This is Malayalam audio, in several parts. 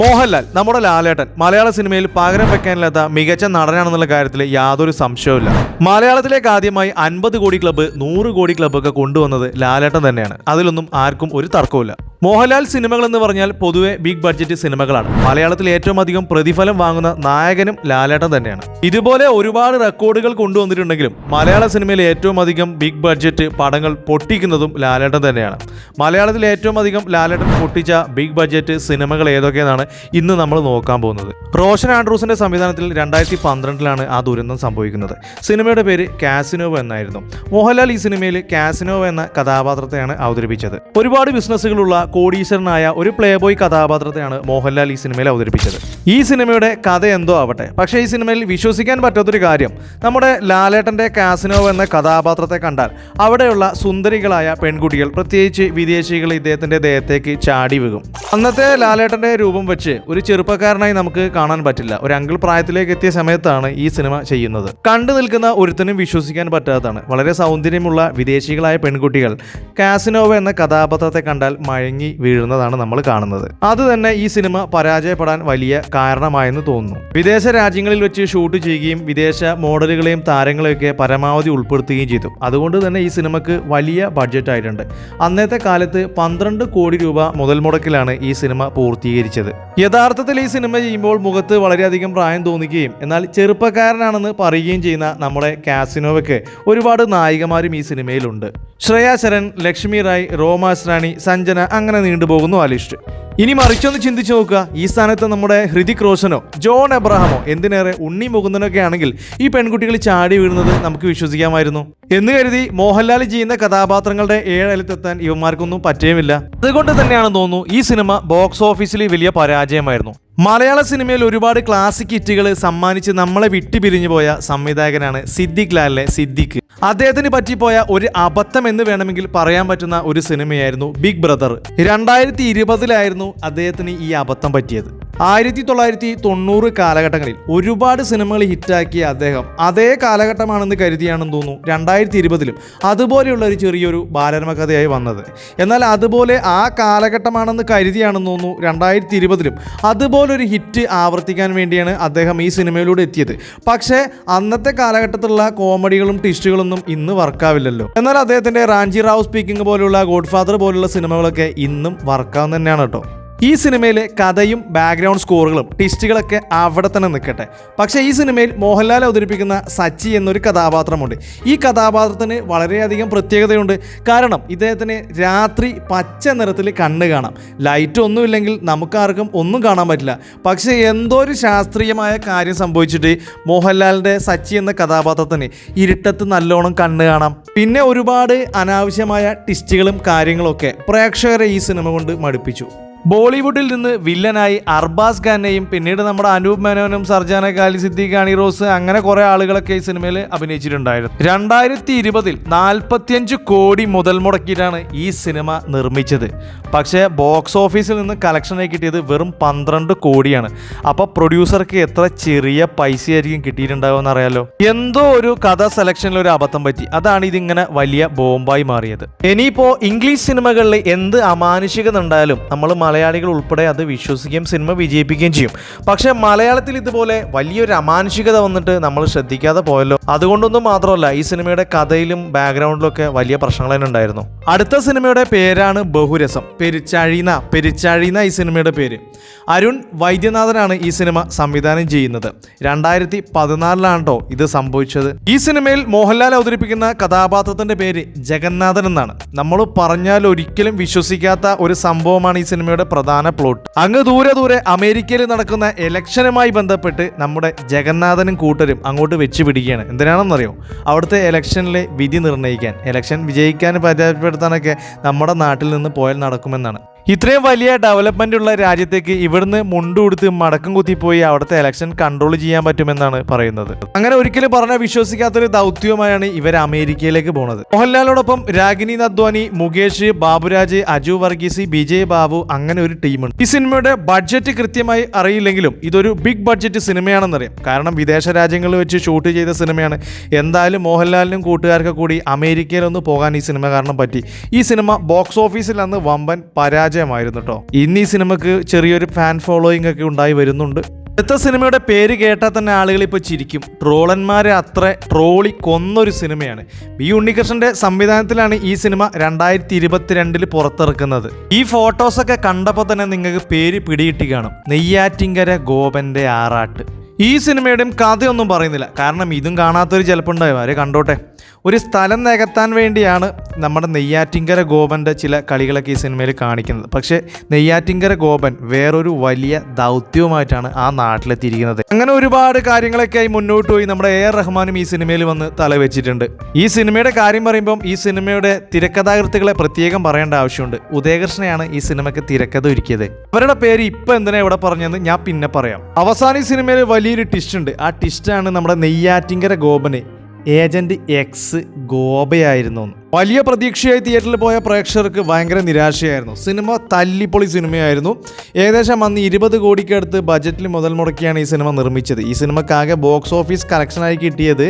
മോഹൻലാൽ നമ്മുടെ ലാലേട്ടൻ മലയാള സിനിമയിൽ പകരം വെക്കാനില്ലാത്ത മികച്ച നടനാണെന്നുള്ള കാര്യത്തിൽ യാതൊരു സംശയവുമില്ല. മലയാളത്തിലേക്ക് ആദ്യമായി അൻപത് കോടി ക്ലബ്ബ് നൂറ് കോടി ക്ലബ്ബൊക്കെ കൊണ്ടുവന്നത് ലാലേട്ടൻ തന്നെയാണ്. അതിലൊന്നും ആർക്കും ഒരു തർക്കവുമില്ല. മോഹൻലാൽ സിനിമകൾ എന്ന് പറഞ്ഞാൽ പൊതുവെ ബിഗ് ബഡ്ജറ്റ് സിനിമകളാണ്. മലയാളത്തിൽ ഏറ്റവും അധികം പ്രതിഫലം വാങ്ങുന്ന നായകനും ലാലേട്ടൻ തന്നെയാണ്. ഇതുപോലെ ഒരുപാട് റെക്കോർഡുകൾ കൊണ്ടുവന്നിട്ടുണ്ടെങ്കിലും മലയാള സിനിമയിൽ ഏറ്റവും അധികം ബിഗ് ബഡ്ജറ്റ് പടങ്ങൾ പൊട്ടിക്കുന്നതും ലാലേട്ടൻ തന്നെയാണ്. മലയാളത്തിൽ ഏറ്റവും അധികം ലാലേട്ടൻ പൊട്ടിച്ച ബിഗ് ബഡ്ജറ്റ് സിനിമകൾ ഏതൊക്കെയെന്നാണ് ഇന്ന് നമ്മൾ നോക്കാൻ പോകുന്നത്. റോഷൻ ആൻഡ്രൂസിന്റെ സംവിധാനത്തിൽ രണ്ടായിരത്തി പന്ത്രണ്ടിലാണ് ആ ദുരന്തം സംഭവിക്കുന്നത്. സിനിമയുടെ പേര് കാസിനോവ എന്നായിരുന്നു. മോഹൻലാൽ ഈ സിനിമയിൽ കാസിനോവ എന്ന കഥാപാത്രത്തെയാണ് അവതരിപ്പിച്ചത്. ഒരുപാട് ബിസിനസ്സുകളുള്ള കോടീശ്വരനായ ഒരു പ്ലേ ബോയ് കഥാപാത്രത്തെയാണ് മോഹൻലാൽ ഈ സിനിമയിൽ അവതരിപ്പിച്ചത്. ഈ സിനിമയുടെ കഥ എന്തോ ആവട്ടെ. പക്ഷേ ഈ സിനിമയിൽ വിശ്വസിക്കാൻ പറ്റാത്തൊരു കാര്യം. നമ്മുടെ ലാലേട്ടന്റെ കാസിനോവ് എന്ന കഥാപാത്രത്തെ കണ്ടാൽ അവിടെയുള്ള സുന്ദരികളായ പെൺകുട്ടികൾ പ്രത്യേകിച്ച് വിദേശികൾ ഇദ്ദേഹത്തിന്റെ ദേഹത്തേക്ക് ചാടി വീകും അന്നത്തെ ലാലേട്ടന്റെ രൂപം വെച്ച് ഒരു ചെറുപ്പക്കാരനായി നമുക്ക് കാണാൻ പറ്റില്ല. ഒരു അങ്കിൾ പ്രായത്തിലേക്ക് എത്തിയ സമയത്താണ് ഈ സിനിമ ചെയ്യുന്നത്. കണ്ടു നിൽക്കുന്ന ഒരുത്തനും വിശ്വസിക്കാൻ പറ്റാത്തതാണ്. വളരെ സൗന്ദര്യമുള്ള വിദേശികളായ പെൺകുട്ടികൾ കാസിനോവ എന്ന കഥാപാത്രത്തെ കണ്ടാൽ മയങ്ങി വീഴുന്നതാണ് നമ്മൾ കാണുന്നത്. അത് തന്നെ ഈ സിനിമ പരാജയപ്പെടാൻ വലിയ കാരണമായെന്ന് തോന്നുന്നു. വിദേശ രാജ്യങ്ങളിൽ വെച്ച് ഷൂട്ട് ചെയ്യുകയും വിദേശ മോഡലുകളെയും താരങ്ങളെയൊക്കെ പരമാവധി ഉൾപ്പെടുത്തുകയും ചെയ്തു. അതുകൊണ്ട് തന്നെ ഈ സിനിമക്ക് വലിയ ബഡ്ജറ്റ് ആയിട്ടുണ്ട്. അന്നത്തെ കാലത്ത് പന്ത്രണ്ട് കോടി രൂപ മുതൽ മുടക്കിലാണ് ഈ സിനിമ പൂർത്തീകരിച്ചത്. യഥാർത്ഥത്തിൽ ഈ സിനിമ ചെയ്യുമ്പോൾ മുഖത്ത് വളരെയധികം പ്രായം തോന്നിക്കുകയും എന്നാൽ ചെറുപ്പക്കാരനാണെന്ന് പറയുകയും ചെയ്യുന്ന നമ്മുടെ കാസിനോവയ്ക്ക് ഒരുപാട് നായികമാരും ഈ സിനിമയിലുണ്ട്. ശ്രേയാശരൻ ലക്ഷ്മി റായ് റോമാസ് റാണി സഞ്ജന അങ്ങനെ നീണ്ടുപോകുന്നു ആ ലിസ്റ്റ് ഇനി മറിച്ചൊന്ന് ചിന്തിച്ചു നോക്കുക. ഈ സ്ഥാനത്ത് നമ്മുടെ ഹൃതിക് റോഷനോ ജോൺ എബ്രഹാമോ എന്തിനേറെ ഉണ്ണി മുകുന്ദനൊക്കെ ആണെങ്കിൽ ഈ പെൺകുട്ടികൾ ചാടി വീഴുന്നത് നമുക്ക് വിശ്വസിക്കാമായിരുന്നു. എന്ന് കരുതി മോഹൻലാൽ ചെയ്യുന്ന കഥാപാത്രങ്ങളുടെ ഏഴലത്തെത്താൻ ഇവന്മാർക്കൊന്നും പറ്റേമില്ല അതുകൊണ്ട് തന്നെയാണ് തോന്നുന്നു ഈ സിനിമ ബോക്സ് ഓഫീസിൽ വലിയ പരാജയമായിരുന്നു. മലയാള സിനിമയിൽ ഒരുപാട് ക്ലാസിക് ഹിറ്റുകൾ സമ്മാനിച്ച് നമ്മളെ വിട്ടുപിരിഞ്ഞു പോയ സംവിധായകനാണ് സിദ്ദിഖ് ലാലിലെ സിദ്ദിഖ്. അദ്ദേഹത്തിന് പറ്റിപ്പോയ ഒരു അബദ്ധം എന്ന് വേണമെങ്കിൽ പറയാൻ പറ്റുന്ന ഒരു സിനിമയായിരുന്നു ബിഗ് ബ്രദർ. രണ്ടായിരത്തി ഇരുപതിലായിരുന്നു അദ്ദേഹത്തിന് ഈ അബദ്ധം പറ്റിയത്. ആയിരത്തി തൊള്ളായിരത്തി തൊണ്ണൂറ് കാലഘട്ടങ്ങളിൽ ഒരുപാട് സിനിമകൾ ഹിറ്റാക്കിയ അദ്ദേഹം അതേ കാലഘട്ടമാണെന്ന് കരുതിയാണെന്ന് തോന്നുന്നു രണ്ടായിരത്തി ഇരുപതിലും അതുപോലെയുള്ള ഒരു ചെറിയൊരു ബാലരമ കഥയായി വന്നത്. എന്നാൽ അതുപോലെ ആ കാലഘട്ടമാണെന്ന് കരുതിയാണെന്ന് തോന്നുന്നു രണ്ടായിരത്തി ഇരുപതിലും അതുപോലൊരു ഹിറ്റ് ആവർത്തിക്കാൻ വേണ്ടിയാണ് അദ്ദേഹം ഈ സിനിമയിലൂടെ എത്തിയത്. പക്ഷേ അന്നത്തെ കാലഘട്ടത്തിലുള്ള കോമഡികളും ട്വിസ്റ്റുകളൊന്നും ഇന്ന് വർക്കാവില്ലല്ലോ. എന്നാൽ അദ്ദേഹത്തിന്റെ റാഞ്ചി റാവു സ്പീക്കിംഗ് പോലുള്ള ഗോഡ് ഫാദർ പോലുള്ള സിനിമകളൊക്കെ ഇന്നും വർക്കാവുന്ന തന്നെയാണ് കേട്ടോ. ഈ സിനിമയിലെ കഥയും ബാക്ക്ഗ്രൗണ്ട് സ്കോറുകളും ട്വിസ്റ്റുകളൊക്കെ അവിടെ തന്നെ നിൽക്കട്ടെ. പക്ഷേ ഈ സിനിമയിൽ മോഹൻലാൽ അവതരിപ്പിക്കുന്ന സച്ചി എന്നൊരു കഥാപാത്രമുണ്ട്. ഈ കഥാപാത്രത്തിന് വളരെയധികം പ്രത്യേകതയുണ്ട്. കാരണം ഇദ്ദേഹത്തിന് രാത്രി പച്ച നിറത്തിൽ കണ്ണ് കാണാം. ലൈറ്റ് ഒന്നുമില്ലെങ്കിൽ നമുക്കാർക്കും ഒന്നും കാണാൻ പറ്റില്ല. പക്ഷേ എന്തോ ഒരു ശാസ്ത്രീയമായ കാര്യം സംഭവിച്ചിട്ട് മോഹൻലാലിന്റെ സച്ചി എന്ന കഥാപാത്രത്തിന് ഇരുട്ടത്ത് നല്ലോണം കണ്ണ് കാണാം. പിന്നെ ഒരുപാട് അനാവശ്യമായ ട്വിസ്റ്റുകളും കാര്യങ്ങളൊക്കെ പ്രേക്ഷകരെ ഈ സിനിമ കൊണ്ട് മടുപ്പിച്ചു. ബോളിവുഡിൽ നിന്ന് വില്ലനായി അർബാസ് ഖാനെയും പിന്നീട് നമ്മുടെ അനൂപ് മേനോനും സർജാന ഖാലി സിദ്ദീഖ് അണി റോസ് അങ്ങനെ കുറെ ആളുകളൊക്കെ ഈ സിനിമയിൽ അഭിനയിച്ചിട്ടുണ്ടായിരുന്നു. രണ്ടായിരത്തി ഇരുപതിൽ നാൽപ്പത്തിയഞ്ച് കോടി മുതൽ മുടക്കിയിട്ടാണ് ഈ സിനിമ നിർമ്മിച്ചത്. പക്ഷേ ബോക്സ് ഓഫീസിൽ നിന്ന് കളക്ഷനായി കിട്ടിയത് വെറും പന്ത്രണ്ട് കോടിയാണ്. അപ്പോൾ പ്രൊഡ്യൂസർക്ക് എത്ര ചെറിയ പൈസയായിരിക്കും കിട്ടിയിട്ടുണ്ടാവുമെന്ന് അറിയാലോ എന്തോ ഒരു കഥ സെലക്ഷനിൽ ഒരു അബദ്ധം പറ്റി. അതാണ് ഇതിങ്ങനെ വലിയ ബോംബായി മാറിയത്. ഇനിയിപ്പോ ഇംഗ്ലീഷ് സിനിമകളിൽ എന്ത് അമാനുഷികത ഉണ്ടായാലും നമ്മൾ മലയാളികൾ ഉൾപ്പെടെ അത് വിശ്വസിക്കുകയും സിനിമ വിജയിപ്പിക്കുകയും ചെയ്യും. പക്ഷെ മലയാളത്തിൽ ഇതുപോലെ വലിയൊരു അമാനുഷികത വന്നിട്ട് നമ്മൾ ശ്രദ്ധിക്കാതെ പോയല്ലോ. അതുകൊണ്ടൊന്നും മാത്രമല്ല ഈ സിനിമയുടെ കഥയിലും ബാക്ക്ഗ്രൗണ്ടിലും ഒക്കെ വലിയ പ്രശ്നങ്ങൾ തന്നെ ഉണ്ടായിരുന്നു. അടുത്ത സിനിമയുടെ പേരാണ് ബഹുരസം. പെരിച്ചാഴിന പെരിച്ചാഴിന ഈ സിനിമയുടെ പേര്. അരുൺ വൈദ്യനാഥനാണ് ഈ സിനിമ സംവിധാനം ചെയ്യുന്നത്. രണ്ടായിരത്തി പതിനാലിലാണ് കേട്ടോ ഇത് സംഭവിച്ചത്. ഈ സിനിമയിൽ മോഹൻലാൽ അവതരിപ്പിക്കുന്ന കഥാപാത്രത്തിന്റെ പേര് ജഗന്നാഥൻ എന്നാണ്. നമ്മൾ പറഞ്ഞാൽ ഒരിക്കലും വിശ്വസിക്കാത്ത ഒരു സംഭവമാണ് ഈ സിനിമയുടെ പ്രധാന പ്ലോട്ട് അങ്ങ് ദൂരെ ദൂരെ അമേരിക്കയിൽ നടക്കുന്ന ഇലക്ഷനുമായി ബന്ധപ്പെട്ട് നമ്മുടെ ജഗന്നാഥനും കൂട്ടരും അങ്ങോട്ട് വെച്ച് പിടിക്കുകയാണ് എന്തിനാണെന്നറിയോ? അവിടുത്തെ ഇലക്ഷനിലെ വിധി നിർണയിക്കാൻ ഇലക്ഷൻ വിജയിക്കാൻ പരാജയപ്പെടുത്താനൊക്കെ നമ്മുടെ നാട്ടിൽ നിന്ന് പോയാൽ നടക്കുമെന്നാണ്. ഇത്രയും വലിയ ഡെവലപ്മെന്റ് ഉള്ള രാജ്യത്തേക്ക് ഇവിടുന്ന് മുണ്ടു കൊടുത്ത് മടക്കം കുത്തിപ്പോയി അവിടുത്തെ ഇലക്ഷൻ കൺട്രോൾ ചെയ്യാൻ പറ്റുമെന്നാണ് പറയുന്നത്. അങ്ങനെ ഒരിക്കലും പറഞ്ഞാൽ വിശ്വസിക്കാത്തൊരു ദൗത്യവുമായാണ് ഇവർ അമേരിക്കയിലേക്ക് പോണത്. മോഹൻലാലോടൊപ്പം രാഗിനി നദ്വാനി മുകേഷ് ബാബുരാജ് അജു വർഗീസ് വിജയ് ബാബു അങ്ങനെ ഒരു ടീമുണ്ട് ഈ സിനിമയുടെ ബഡ്ജറ്റ് കൃത്യമായി അറിയില്ലെങ്കിലും ഇതൊരു ബിഗ് ബഡ്ജറ്റ് സിനിമയാണെന്നറിയാം. കാരണം വിദേശ രാജ്യങ്ങളിൽ വെച്ച് ഷൂട്ട് ചെയ്ത സിനിമയാണ്. എന്തായാലും മോഹൻലാലിനും കൂട്ടുകാർക്ക് കൂടി അമേരിക്കയിലൊന്ന് പോകാൻ ഈ സിനിമ കാരണം പറ്റി. ഈ സിനിമ ബോക്സ് ഓഫീസിൽ അന്ന് വമ്പൻ പരാജയം പരാജയമായിരുന്നു കേട്ടോ ഇന്ന് ഈ സിനിമക്ക് ചെറിയൊരു ഫാൻ ഫോളോയിങ് ഒക്കെ ഉണ്ടായി വരുന്നുണ്ട്. അടുത്ത സിനിമയുടെ പേര് കേട്ടാൽ തന്നെ ആളുകൾ ഇപ്പോൾ ചിരിക്കും. ട്രോളന്മാരെ അത്ര ട്രോളി കൊന്നൊരു സിനിമയാണ്. ബി ഉണ്ണികൃഷ്ണന്റെ സംവിധാനത്തിലാണ് ഈ സിനിമ രണ്ടായിരത്തി ഇരുപത്തിരണ്ടിൽ പുറത്തിറക്കുന്നത്. ഈ ഫോട്ടോസൊക്കെ കണ്ടപ്പോൾ തന്നെ നിങ്ങൾക്ക് പേര് പിടിയിട്ട് കാണും. നെയ്യാറ്റിങ്കര ഗോപന്റെ ആറാട്ട്. ഈ സിനിമയുടെയും കഥയൊന്നും പറയുന്നില്ല. കാരണം ഇതും കാണാത്തൊരു ചിലപ്പോൾ ഉണ്ടാവും. അവരെ കണ്ടോട്ടെ. ഒരു സ്ഥലം നികത്താൻ വേണ്ടിയാണ് നമ്മുടെ നെയ്യാറ്റിങ്കര ഗോപന്റെ ചില കളികളൊക്കെ ഈ സിനിമയിൽ കാണിക്കുന്നത്. പക്ഷേ നെയ്യാറ്റിങ്കര ഗോപൻ വേറൊരു വലിയ ദൗത്യവുമായിട്ടാണ് ആ നാട്ടിലെത്തിയിരിക്കുന്നത്. അങ്ങനെ ഒരുപാട് കാര്യങ്ങളൊക്കെ ആയി മുന്നോട്ട് പോയി നമ്മുടെ എ ആർ റഹ്മാനും ഈ സിനിമയിൽ വന്ന് തലവെച്ചിട്ടുണ്ട്. ഈ സിനിമയുടെ കാര്യം പറയുമ്പം ഈ സിനിമയുടെ തിരക്കഥാകൃത്തുകളെ പ്രത്യേകം പറയേണ്ട ആവശ്യമുണ്ട്. ഉദയകൃഷ്ണയാണ് ഈ സിനിമയ്ക്ക് തിരക്കഥ ഒരുക്കിയത്. അവരുടെ പേര് ഇപ്പം എന്തിനാ ഇവിടെ പറഞ്ഞതെന്ന് ഞാൻ പിന്നെ പറയാം. അവസാന ഈ സിനിമയിൽ വലിയൊരു ടിസ്റ്റ് ഉണ്ട്. ആ ടിസ്റ്റാണ് നമ്മുടെ നെയ്യാറ്റിങ്കര ഗോപന് ഏജന്റ് എക്സ് ഗോപയായിരുന്നു വലിയ പ്രതീക്ഷയായി തിയേറ്ററിൽ പോയ പ്രേക്ഷകർക്ക് ഭയങ്കര നിരാശയായിരുന്നു. സിനിമ തല്ലിപ്പൊളി സിനിമയായിരുന്നു. ഏകദേശം അന്ന് ഇരുപത് കോടിക്കടുത്ത് ബജറ്റിൽ മുതൽ മുടക്കിയാണ് ഈ സിനിമ നിർമ്മിച്ചത്. ഈ സിനിമക്കാകെ ബോക്സ് ഓഫീസ് കളക്ഷനായി കിട്ടിയത്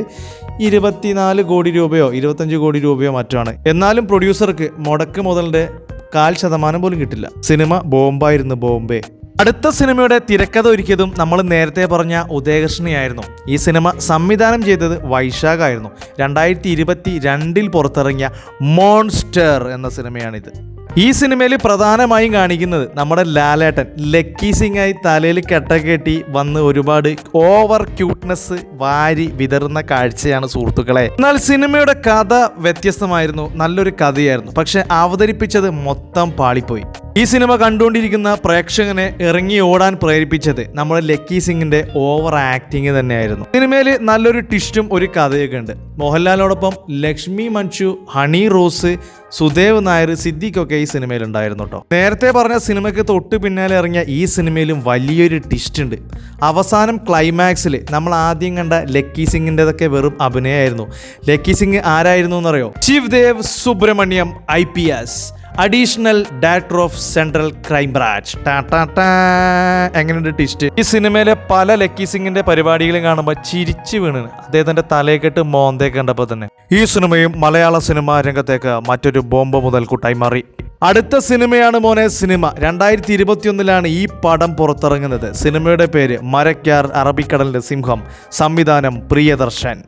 ഇരുപത്തിനാല് കോടി രൂപയോ ഇരുപത്തഞ്ച് കോടി രൂപയോ മറ്റാണ്. എന്നാലും പ്രൊഡ്യൂസർക്ക് മുടക്ക് മുതലിന്റെ കാൽ ശതമാനം പോലും കിട്ടില്ല. സിനിമ ബോംബായിരുന്നു ബോംബെ. അടുത്ത സിനിമയുടെ തിരക്കഥ ഒരുക്കിയതും നമ്മൾ നേരത്തെ പറഞ്ഞ ഉദയകൃഷ്ണയായിരുന്നു ഈ സിനിമ സംവിധാനം ചെയ്തത് വൈശാഖായിരുന്നു. രണ്ടായിരത്തി ഇരുപത്തി രണ്ടിൽ പുറത്തിറങ്ങിയ മോൺസ്റ്റർ എന്ന സിനിമയാണിത്. ഈ സിനിമയിൽ പ്രധാനമായും കാണിക്കുന്നത് നമ്മുടെ ലാലേട്ടൻ. ലക്കി സിംഗായി തലയിൽ കെട്ട വന്ന് ഒരുപാട് ഓവർ ക്യൂട്ട്നെസ് വാരി വിതറുന്ന കാഴ്ചയാണ് സുഹൃത്തുക്കളെ. എന്നാൽ സിനിമയുടെ കഥ വ്യത്യസ്തമായിരുന്നു. നല്ലൊരു കഥയായിരുന്നു. പക്ഷെ അവതരിപ്പിച്ചത് മൊത്തം പാളിപ്പോയി. ഈ സിനിമ കണ്ടുകൊണ്ടിരിക്കുന്ന പ്രേക്ഷകനെ ഇറങ്ങി ഓടാൻ പ്രേരിപ്പിച്ചത് നമ്മുടെ ലക്കി സിംഗിന്റെ ഓവർ ആക്ടിങ് തന്നെയായിരുന്നു. സിനിമയിൽ നല്ലൊരു ട്വിസ്റ്റും ഒരു കഥയൊക്കെ ഉണ്ട്. മോഹൻലാലിനോടൊപ്പം ലക്ഷ്മി മഞ്ജു ഹണി റോസ് സുദേവ് നായർ സിദ്ദിഖൊക്കെ ഈ സിനിമയിൽ ഉണ്ടായിരുന്നു കേട്ടോ. നേരത്തെ പറഞ്ഞ സിനിമയ്ക്ക് തൊട്ട് പിന്നാലെ ഇറങ്ങിയ ഈ സിനിമയിലും വലിയൊരു ട്വിസ്റ്റ് ഉണ്ട്. അവസാനം ക്ലൈമാക്സിൽ നമ്മൾ ആദ്യം കണ്ട ലക്കി സിംഗിന്റെതൊക്കെ വെറും അഭിനയമായിരുന്നു. ലക്കി സിംഗ് ആരായിരുന്നു എന്നറിയോ? Shiv Dev Subramaniam I P S. Additional director of central crime branch എങ്ങനെയുണ്ട് ട്വിസ്റ്റ് ഈ സിനിമയിലെ പല ലക്കി സിംഗിന്റെ പരിപാടികളും കാണുമ്പോൾ ചിരിച്ചു വീണ് അദ്ദേഹത്തിന്റെ തലയെക്കെട്ട് മോന്തേ കണ്ടപ്പോൾ തന്നെ. ഈ സിനിമയും മലയാള സിനിമാ രംഗത്തേക്ക് മറ്റൊരു ബോംബ് മുതൽ കൂട്ടായി മാറി. അടുത്ത സിനിമയാണ് മോനെ സിനിമ രണ്ടായിരത്തി ഇരുപത്തിയൊന്നിലാണ് ഈ പടം പുറത്തിറങ്ങുന്നത്. സിനിമയുടെ പേര് മരക്കാർ അറബിക്കടലിന്റെ സിംഹം. സംവിധാനം പ്രിയദർശൻ.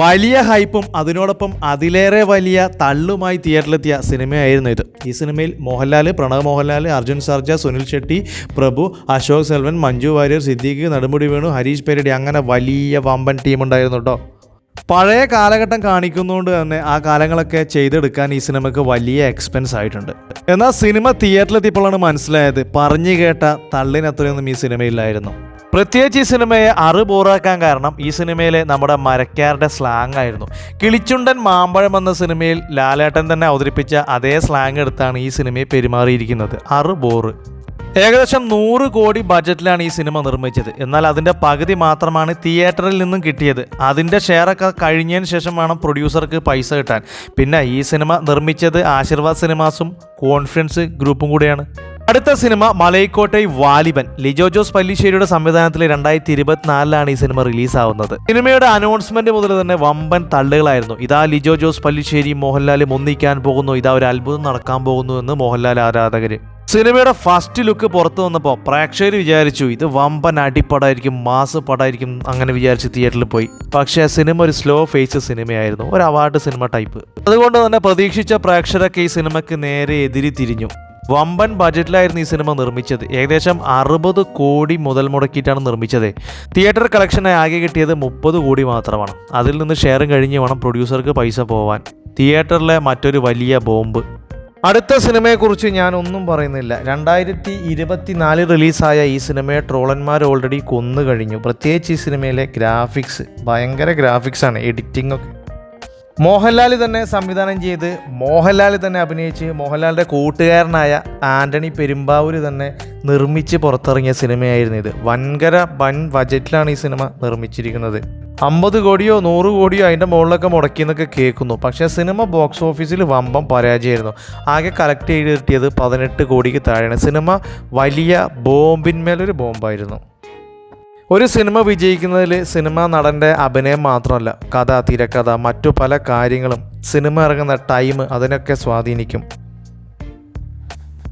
വലിയ ഹൈപ്പും അതിനോടൊപ്പം അതിലേറെ വലിയ തള്ളുമായി തിയേറ്ററിലെത്തിയ സിനിമയായിരുന്നു ഇത്. ഈ സിനിമയിൽ മോഹൻലാൽ പ്രണവ് മോഹൻലാൽ അർജുൻ സർജ സുനിൽ ഷെട്ടി പ്രഭു അശോക് സെൽവൻ മഞ്ജു വാര്യർ സിദ്ദീഖ് നെടുമുടി വേണു ഹരീഷ് പേരടി അങ്ങനെ വലിയ വമ്പൻ ടീം ഉണ്ടായിരുന്നു കേട്ടോ പഴയ കാലഘട്ടം കാണിക്കുന്നതുകൊണ്ട് തന്നെ ആ കാലങ്ങളൊക്കെ ചെയ്തെടുക്കാൻ ഈ സിനിമയ്ക്ക് വലിയ എക്സ്പെൻസ് ആയിട്ടുണ്ട്. എന്നാൽ സിനിമ തിയേറ്ററിലെത്തിയപ്പോഴാണ് മനസ്സിലായത് പറഞ്ഞു കേട്ട തള്ളിനത്രയൊന്നും ഈ സിനിമയില്ലായിരുന്നു. പ്രത്യേകിച്ച് ഈ സിനിമയെ അറിബോറാക്കാൻ കാരണം ഈ സിനിമയിലെ നമ്മുടെ മരക്കാരുടെ സ്ലാങ് ആയിരുന്നു. കിളിച്ചുണ്ടൻ മാമ്പഴം എന്ന സിനിമയിൽ ലാലേട്ടൻ തന്നെ അവതരിപ്പിച്ച അതേ സ്ലാങ് എടുത്താണ് ഈ സിനിമയെ പെരുമാറിയിരിക്കുന്നത്. അറുബോറ് ഏകദേശം നൂറ് കോടി ബഡ്ജറ്റിലാണ് ഈ സിനിമ നിർമ്മിച്ചത്. എന്നാൽ അതിന്റെ പകുതി മാത്രമാണ് തിയേറ്ററിൽ നിന്നും കിട്ടിയത്. അതിന്റെ ഷെയറൊക്കെ കഴിഞ്ഞതിന് ശേഷം വേണം പ്രൊഡ്യൂസർക്ക് പൈസ കിട്ടാൻ. പിന്നെ ഈ സിനിമ നിർമ്മിച്ചത് ആശീർവാദ് സിനിമാസും കോൺഫിഡൻസ് ഗ്രൂപ്പും കൂടെയാണ്. അടുത്ത സിനിമ മലൈക്കോട്ടെ വാലിബൻ. ലിജോ ജോസ് പല്ലിശ്ശേരിയുടെ സംവിധാനത്തിൽ രണ്ടായിരത്തി ഇരുപത്തിനാലിലാണ് ഈ സിനിമ റിലീസാവുന്നത്. സിനിമയുടെ അനൗൺസ്മെന്റ് മുതൽ തന്നെ വമ്പൻ തള്ളുകളായിരുന്നു. ഇതാ ലിജോ ജോസ് പല്ലിശ്ശേരി മോഹൻലാൽ ഒന്നിക്കാൻ പോകുന്നു. ഇതാ ഒരു അത്ഭുതം നടക്കാൻ പോകുന്നു എന്ന് മോഹൻലാൽ ആരാധകർ സിനിമയുടെ ഫസ്റ്റ് ലുക്ക് പുറത്തു വന്നപ്പോൾ പ്രേക്ഷകർ വിചാരിച്ചു ഇത് വമ്പൻ അടിപ്പടായിരിക്കും മാസ് പടായിരിക്കും അങ്ങനെ വിചാരിച്ച് തിയേറ്ററിൽ പോയി. പക്ഷേ സിനിമ ഒരു സ്ലോ ഫേസ് സിനിമയായിരുന്നു. ഒരു അവാർഡ് സിനിമ ടൈപ്പ് അതുകൊണ്ട് തന്നെ പ്രതീക്ഷിച്ച പ്രേക്ഷകരൊക്കെ ഈ സിനിമയ്ക്ക് നേരെ എതിരി തിരിഞ്ഞു. വമ്പൻ ബജറ്റിലായിരുന്നു ഈ സിനിമ നിർമ്മിച്ചത്. ഏകദേശം അറുപത് കോടി മുതൽ മുടക്കിയിട്ടാണ് നിർമ്മിച്ചത്. തിയേറ്റർ കളക്ഷനായി ആകെ കിട്ടിയത് മുപ്പത് കോടി മാത്രമാണ്. അതിൽ നിന്ന് ഷെയറും കഴിഞ്ഞ് വേണം പ്രൊഡ്യൂസർക്ക് പൈസ പോവാൻ. തിയേറ്ററിലെ മറ്റൊരു വലിയ ബോംബ്. അടുത്ത സിനിമയെക്കുറിച്ച് ഞാൻ ഒന്നും പറയുന്നില്ല. രണ്ടായിരത്തി ഇരുപത്തിനാലിൽ റിലീസായ ഈ സിനിമയെ ട്രോളന്മാർ ഓൾറെഡി കൊന്നു കഴിഞ്ഞു പ്രത്യേകിച്ച് ഈ സിനിമയിലെ ഗ്രാഫിക്സ് ഭയങ്കര ഗ്രാഫിക്സാണ് എഡിറ്റിംഗ് ഒക്കെ. മോഹൻലാൽ തന്നെ സംവിധാനം ചെയ്ത് മോഹൻലാൽ തന്നെ അഭിനയിച്ച് മോഹൻലാലിന്റെ കൂട്ടുകാരനായ ആന്റണി പെരുമ്പാവൂർ തന്നെ നിർമ്മിച്ച് പുറത്തിറങ്ങിയ സിനിമയായിരുന്നു ഇത്. വൻകര വൻ ബജറ്റിലാണ് ഈ സിനിമ നിർമ്മിച്ചിരിക്കുന്നത്. അമ്പത് കോടിയോ നൂറ് കോടിയോ അതിന്റെ മുകളിലൊക്കെ മുടക്കിയെന്നൊക്കെ കേൾക്കുന്നു. പക്ഷേ സിനിമ ബോക്സ് ഓഫീസിൽ വമ്പം പരാജയമായിരുന്നു. ആകെ കളക്ട് ചെയ്ത് കിട്ടിയത് പതിനെട്ട് കോടിക്ക് താഴെയാണ്. സിനിമ വലിയ ബോംബിന്മേലൊരു ബോംബായിരുന്നു. ഒരു സിനിമ വിജയിക്കുന്നതിൽ സിനിമ നടന്റെ അഭിനയം മാത്രമല്ല കഥ തിരക്കഥ മറ്റു പല കാര്യങ്ങളും സിനിമ ഇറങ്ങുന്ന ടൈം അതിനൊക്കെ സ്വാധീനിക്കും.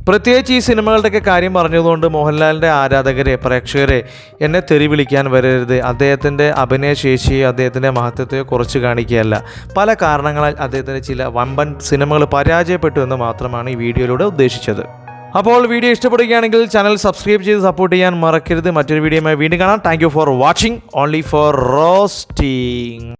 പ്രത്യേകിച്ച് ഈ സിനിമകളുടെയൊക്കെ കാര്യം പറഞ്ഞതുകൊണ്ട് മോഹൻലാലിന്റെ ആരാധകരെ പ്രേക്ഷകരെ എന്നെ തെറി വിളിക്കാൻ വരരുത് അദ്ദേഹത്തിന്റെ അഭിനയശേഷിയെ അദ്ദേഹത്തിന്റെ മഹത്വത്തെ കുറച്ച് കാണിക്കുകയല്ല. പല കാരണങ്ങളാൽ അദ്ദേഹത്തിന്റെ ചില വമ്പൻ സിനിമകൾ പരാജയപ്പെട്ടു എന്ന് മാത്രമാണ് ഈ വീഡിയോയിലൂടെ ഉദ്ദേശിച്ചത്. അപ്പോൾ വീഡിയോ ഇഷ്ടപ്പെടുകയാണെങ്കിൽ ചാനൽ സബ്സ്ക്രൈബ് ചെയ്ത് സപ്പോർട്ട് ചെയ്യാൻ മറക്കരുത്. മറ്റൊരു വീഡിയോയുമായി വീണ്ടും കാണാം. Thank for watching only for roasting